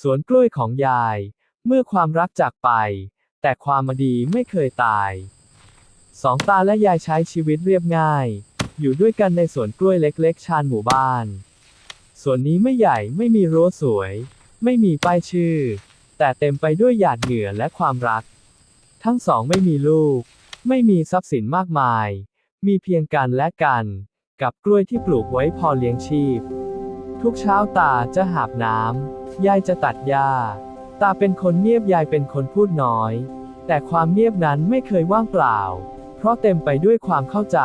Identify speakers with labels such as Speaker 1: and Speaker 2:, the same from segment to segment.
Speaker 1: สวนกล้วยของยาย เมื่อความรักจากไป แต่ความมาดีไม่เคยตาย สองตาและยายใช้ชีวิตเรียบง่าย อยู่ด้วยกันในสวนกล้วยเล็กๆ ชานหมู่บ้านสวนนี้ไม่ใหญ่ไม่มีรั้วสวย ไม่มีป้ายชื่อ แต่เต็มไปด้วยหยาดเหงื่อและความรัก ทั้งสองไม่มีลูก ไม่มีทรัพย์สินมากมาย มีเพียงกันและกัน กับกล้วยที่ปลูกไว้พอเลี้ยงชีพ ทุกเช้าตาจะหาบน้ำ ยายจะตัดหญ้า ตาเป็นคนเงียบยายเป็นคนพูดน้อย แต่ความเงียบนั้นไม่เคยว่างเปล่า เพราะเต็มไปด้วยความเข้าใจ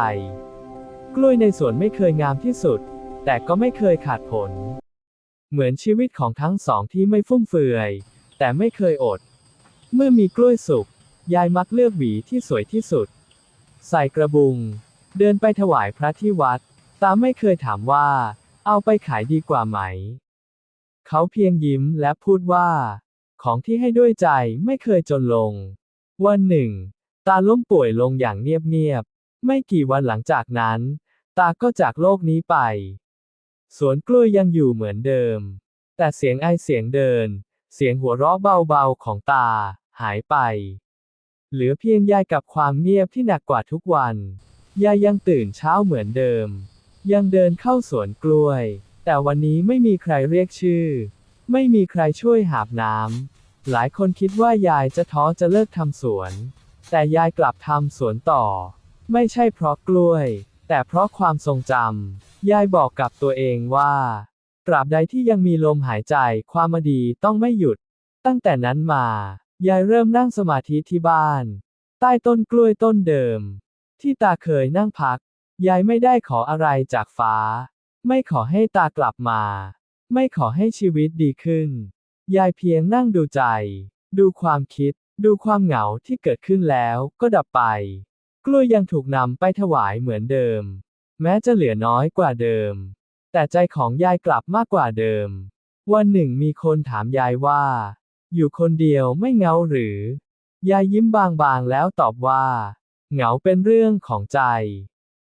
Speaker 1: กล้วยในสวนไม่เคยงามที่สุด แต่ก็ไม่เคยขาดผล เหมือนชีวิตของทั้งสองที่ไม่ฟุ่มเฟือย แต่ไม่เคยอด เมื่อมีกล้วยสุก ยายมักเลือกหวีที่สวยที่สุด ใส่กระบุง เดินไปถวายพระที่วัด ตาไม่เคยถามว่า เอาไปขายดีกว่าไหม เขาเพียงยิ้มและพูดว่า ของที่ให้ด้วยใจไม่เคยจนลง วันหนึ่ง ตาล้มป่วยลงอย่างเงียบๆ ไม่กี่วันหลังจากนั้น ตาก็จากโลกนี้ไป สวนกล้วยยังอยู่เหมือนเดิม แต่เสียงไอเสียงเดิน เสียงหัวเราะเบาๆของตา หายไป เหลือเพียงยายกับความเงียบที่หนักกว่าทุกวัน ยายยังตื่นเช้าเหมือนเดิม ยังเดินเข้าสวนกล้วย แต่วันนี้ไม่มีใครเรียกชื่อ ไม่มีใครช่วยหาบน้ำ หลายคนคิดว่ายายจะท้อจะเลิกทำสวน แต่ยายกลับทำสวนต่อ ไม่ใช่เพราะกล้วย แต่เพราะความทรงจำ ยายบอกกับตัวเองว่า ตราบใดที่ยังมีลมหายใจ ความดีต้องไม่หยุด ตั้งแต่นั้นมา ยายเริ่มนั่งสมาธิที่บ้าน ใต้ต้นกล้วยต้นเดิม ที่ตาเคยนั่งพัก ยายไม่ได้ขออะไรจากฟ้า ไม่ขอให้ตากลับมา ไม่ขอให้ชีวิตดีขึ้น ยายเพียงนั่งดูใจ ดูความคิด ดูความเหงาที่เกิดขึ้นแล้วก็ดับไป กล้วยยังถูกนำไปถวายเหมือนเดิม แม้จะเหลือน้อยกว่าเดิม แต่ใจของยายกลับมากกว่าเดิม วันหนึ่งมีคนถามยายว่า อยู่คนเดียวไม่เหงาหรือ ยายยิ้มบางๆแล้วตอบว่า เหงาเป็นเรื่องของใจ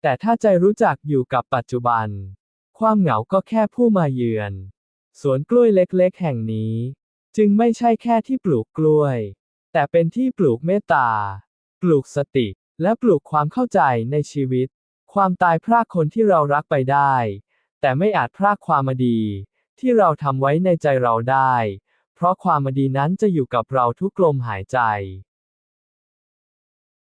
Speaker 1: แต่ถ้าใจรู้จักอยู่กับปัจจุบัน ความเหงาก็แค่ผู้มาเยือน สวนกล้วยเล็กๆ แห่งนี้ จึงไม่ใช่แค่ที่ปลูกกล้วย แต่เป็นที่ปลูกเมตตา ปลูกสติ และปลูกความเข้าใจในชีวิต ความตายพรากคนที่เรารักไปได้ แต่ไม่อาจพรากความมดี ที่เราทำไว้ในใจเราได้ เพราะความมดีนั้นจะอยู่กับเราทุกลมหายใจ